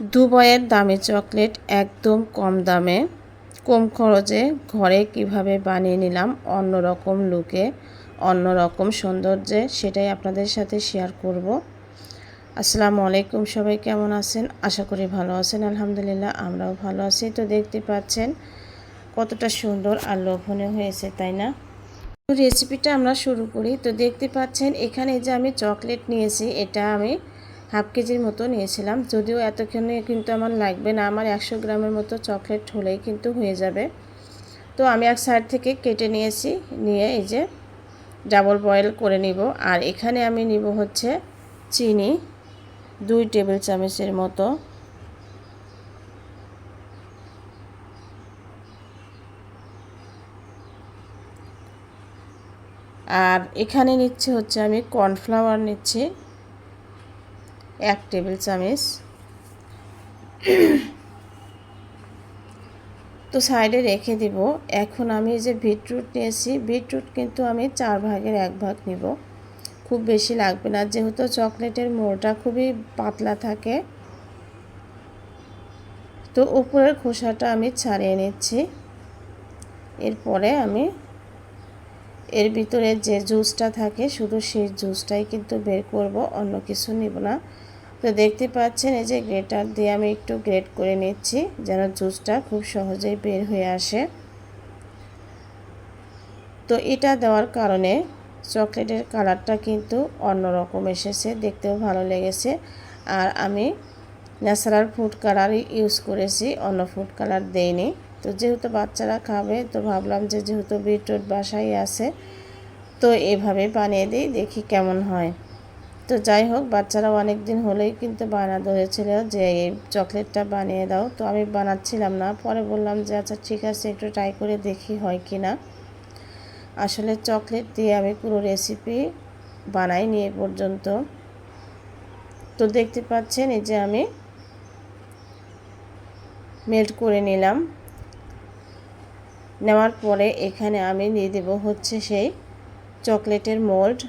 দুবাইয়ের দামি চকলেট একদম কম দামে। কম খরচে ঘরে কীভাবে বানিয়ে নিলাম অন্যরকম লুকে, অন্যরকম সৌন্দর্যে, সেটাই আপনাদের সাথে শেয়ার করব। আসসালামু আলাইকুম, সবাই কেমন আছেন? আশা করি ভালো আছেন, আলহামদুলিল্লাহ, আমরাও ভালো আছি। তো দেখতে পাচ্ছেন কতটা সুন্দর আর লোভনীয় হয়েছে, তাই না? রেসিপিটা আমরা শুরু করি। তো দেখতে পাচ্ছেন এখানে যে আমি চকলেট নিয়েছি, এটা আমি হাফ কেজির মতো নিয়েছিলাম। যদিও এতক্ষণে কিন্তু আমার লাগবে না। আমার একশো গ্রামের মতো চকলেট হলেই কিন্তু হয়ে যাবে। তো আমি এক সাইড থেকে কেটে নিয়েছি। নিয়ে এই যে ডাবল বয়েল করে নিব। আর এখানে আমি নিব হচ্ছে চিনি দুই টেবিল চামচের মতো। আর এখানে নিচ্ছে হচ্ছে আমি কর্নফ্লাওয়ার নিচ্ছি। এক টেবিল চামচ। তো সাইডে রেখে দিব। এখন আমি যে বিটরুট নিয়েছি, বিটরুট কিন্তু আমি চার ভাগের এক ভাগ নিব। খুব বেশি লাগবে না, যেহেতু চকলেটের মোড়টা খুবই পাতলা থাকে। তো উপরের খোসাটা আমি ছাড়িয়ে নিচ্ছি। এরপরে আমি এর ভিতরে যে জুসটা থাকে, শুধু সেই জুসটাই কিন্তু বের করব, অন্য কিছু নিব না। তো দেখতে পাচ্ছেন এই যে গ্রেটার দিয়ে আমি একটু গ্রেট করে নিচ্ছি, যেন জুসটা খুব সহজেই বের হয়ে আসে। তো এটা দেওয়ার কারণে চকলেটের কালারটা কিন্তু অন্যরকম এসেছে, দেখতেও ভালো লেগেছে। আর আমি ন্যাচারাল ফুড কালারই ইউজ করেছি, অন্য ফুড কালার দেইনি। তো যেহেতু বাচ্চারা খাবে, তো ভাবলাম যে যেহেতু বিটরুট বাসাই আছে, তো এভাবে বানিয়ে দিই, দেখি কেমন হয়। তো যাই হোক, বাচ্চারা অনেক দিন হলেই কিন্তু বানা ধরেছিল যে, এই চকলেটটা বানিয়ে দাও। তো আমি বানাচ্ছিলাম না। পরে বললাম যে আচ্ছা ঠিক আছে, একটু ট্রাই করে দেখি হয় কি না। আসলে চকলেট দিয়ে আমি পুরো রেসিপি বানাইনি এ পর্যন্ত। তো দেখতে পাচ্ছেন, এই যে আমি মেল্ট করে নিলাম। নেওয়ার পরে এখানে আমি দিয়ে দেবো হচ্ছে সেই চকলেটের মোল্ড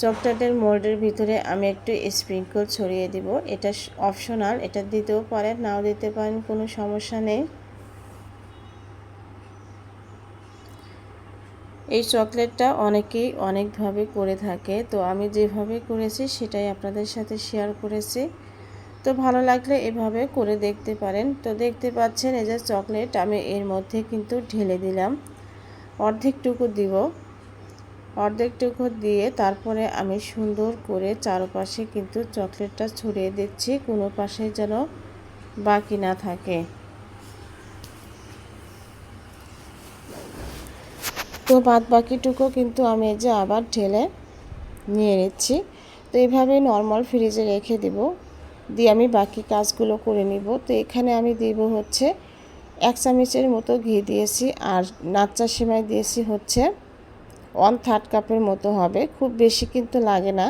চকলেটের মোল্ডের ভিতরে আমি একটু স্প্রিঙ্কল ছড়িয়ে দিব। এটা অপশনাল, এটা দিতেও পারেন, নাও দিতে পারেন, কোনো সমস্যা নেই। এই চকলেটটা অনেকেই অনেকভাবে করে থাকে, তো আমি যেভাবে করেছি সেটাই আপনাদের সাথে শেয়ার করেছি। তো ভালো লাগলে এভাবে করে দেখতে পারেন। তো দেখতে পাচ্ছেন, এই যে চকলেট, আমি এর মধ্যে কিন্তু ঢেলে দিলাম। অর্ধেকটুকু দিব। অর্ধেকটুকু দিয়ে তারপরে আমি সুন্দর করে চারপাশে কিন্তু চকলেটটা ছড়িয়ে দিচ্ছি, কোনো পাশে যেন বাকি না থাকে। তো বাদ বাকিটুকু কিন্তু আমি এই যে আবার ঢেলে নিয়ে নিচ্ছি। তো এইভাবে নর্মাল ফ্রিজে রেখে দিব, দিয়ে আমি বাকি কাজগুলো করে নিব। তো এখানে আমি দিব হচ্ছে এক চামচের মতো ঘি দিয়েছি, আর নাচ্চা সেমাই দিয়েছি হচ্ছে ওয়ান থার্ড কাপের মতো হবে। খুব বেশি কিন্তু লাগে না।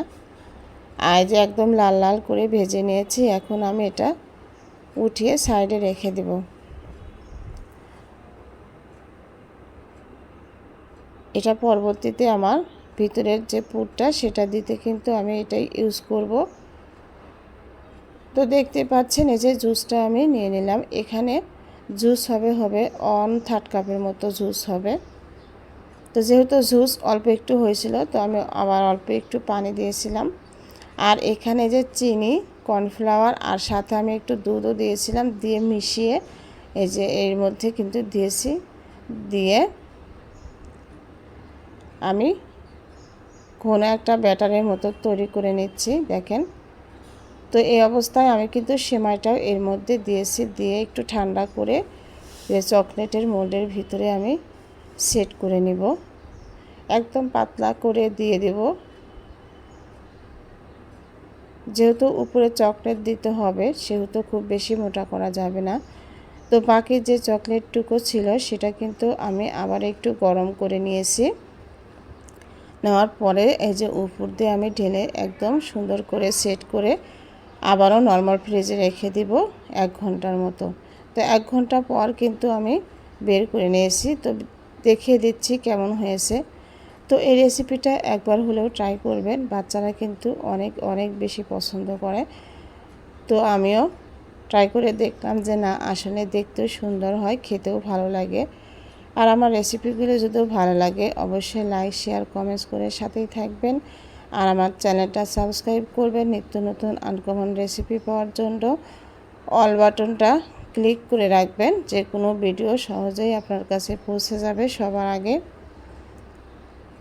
যে একদম লাল লাল করে ভেজে নিয়েছি, এখন আমি এটা উঠিয়ে সাইডে রেখে দেব। এটা পরবর্তীতে আমার ভিতরের যে পুরটা, সেটা দিতে কিন্তু আমি এটাই ইউজ করব। তো দেখতে পাচ্ছেন, এই যে জুসটা আমি নিয়ে নিলাম। এখানে জুস হবে হবে অন থার্ড কাপের মতো জুস হবে। তো যেহেতু জুস অল্প একটু হয়েছিল, তো আমি আবার অল্প একটু পানি দিয়েছিলাম। আর এখানে যে চিনি, কর্নফ্লাওয়ার, আর সাথে আমি একটু দুধও দিয়েছিলাম, দিয়ে মিশিয়ে এই যে এর মধ্যে কিন্তু দিয়েছি, দিয়ে আমি ঘন একটা ব্যাটারের মতো তৈরি করে নিচ্ছি, দেখেন। তো এই অবস্থায় আমি কিন্তু সেমাইটাও এর মধ্যে দিয়েছি, দিয়ে একটু ঠান্ডা করে চকলেটের মোল্ডের ভিতরে আমি সেট করে নিব। একদম পাতলা করে দিয়ে দেব। যেহেতু উপরে চকলেট দিতে হবে, সেহেতু খুব বেশি মোটা করা যাবে না। তো বাকি যে চকলেটটুকু ছিল, সেটা কিন্তু আমি আবার একটু গরম করে নিয়েছি। নেওয়ার পরে এই যে উপর দিয়ে আমি ঢেলে একদম সুন্দর করে সেট করে আবারও নর্মাল ফ্রিজে রেখে দিব এক ঘণ্টার মতো। তো এক ঘণ্টা পর কিন্তু আমি বের করে নিয়েছি। তো দেখিয়ে দিচ্ছি কেমন হয়েছে। তো এই রেসিপিটা একবার হলেও ট্রাই করবেন। বাচ্চারা কিন্তু অনেক অনেক বেশি পছন্দ করে। তো আমিও ট্রাই করে দেখলাম যে না, আসলে দেখতেও সুন্দর হয়, খেতেও ভালো লাগে। আর আমার রেসিপিগুলো যদিও ভালো লাগে, অবশ্যই লাইক শেয়ার কমেন্টস করে সাথেই থাকবেন। আর আমার চ্যানেলটা সাবস্ক্রাইব করবেন নিত্য নতুন আনকমন রেসিপি পাওয়ার জন্য। অল বাটনটা ক্লিক করে রাখবেন যে কোনো ভিডিও সহজেই আপনার কাছে পৌঁছে যাবে সবার আগে।